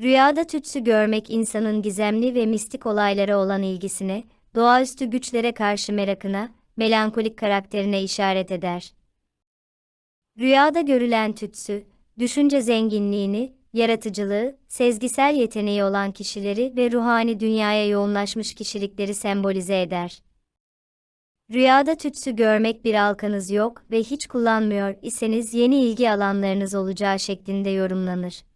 Rüyada tütsü görmek insanın gizemli ve mistik olaylara olan ilgisine, doğaüstü güçlere karşı merakına, melankolik karakterine işaret eder. Rüyada görülen tütsü, düşünce zenginliğini, yaratıcılığı, sezgisel yeteneği olan kişileri ve ruhani dünyaya yoğunlaşmış kişilikleri sembolize eder. Rüyada tütsü görmek bir alkanız yok ve hiç kullanmıyor iseniz yeni ilgi alanlarınız olacağı şeklinde yorumlanır.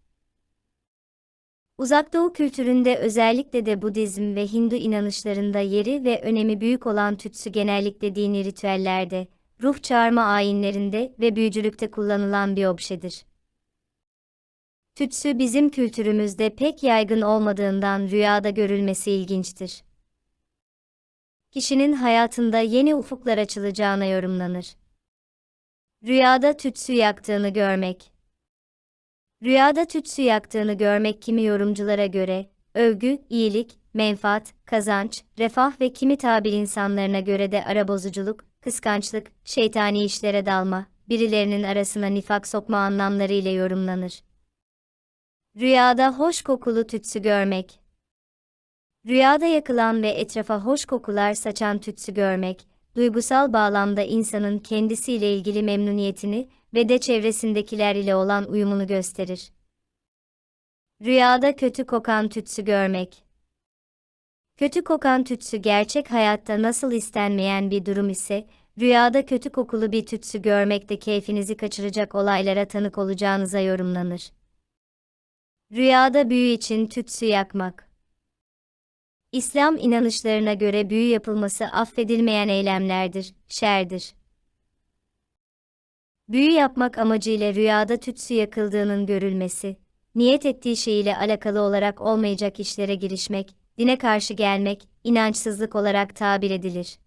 Uzak Doğu kültüründe özellikle de Budizm ve Hindu inanışlarında yeri ve önemi büyük olan tütsü genellikle dini ritüellerde, ruh çağırma ayinlerinde ve büyücülükte kullanılan bir objedir. Tütsü bizim kültürümüzde pek yaygın olmadığından rüyada görülmesi ilginçtir. Kişinin hayatında yeni ufuklar açılacağına yorumlanır. Rüyada tütsü yaktığını görmek Rüyada tütsü yaktığını görmek kimi yorumculara göre, övgü, iyilik, menfaat, kazanç, refah ve kimi tabir insanlarına göre de arabozuculuk, kıskançlık, şeytani işlere dalma, birilerinin arasına nifak sokma anlamlarıyla yorumlanır. Rüyada hoş kokulu tütsü görmek Rüyada yakılan ve etrafa hoş kokular saçan tütsü görmek, duygusal bağlamda insanın kendisiyle ilgili memnuniyetini ve de çevresindekiler ile olan uyumunu gösterir. Rüyada kötü kokan tütsü görmek. Kötü kokan tütsü gerçek hayatta nasıl istenmeyen bir durum ise, rüyada kötü kokulu bir tütsü görmek de keyfinizi kaçıracak olaylara tanık olacağınıza yorumlanır. Rüyada büyü için tütsü yakmak. İslam inanışlarına göre büyü yapılması affedilmeyen eylemlerdir, şerdir. Büyü yapmak amacıyla rüyada tütsü yakıldığının görülmesi, niyet ettiği şeyiyle alakalı olarak olmayacak işlere girişmek, dine karşı gelmek, inançsızlık olarak tabir edilir.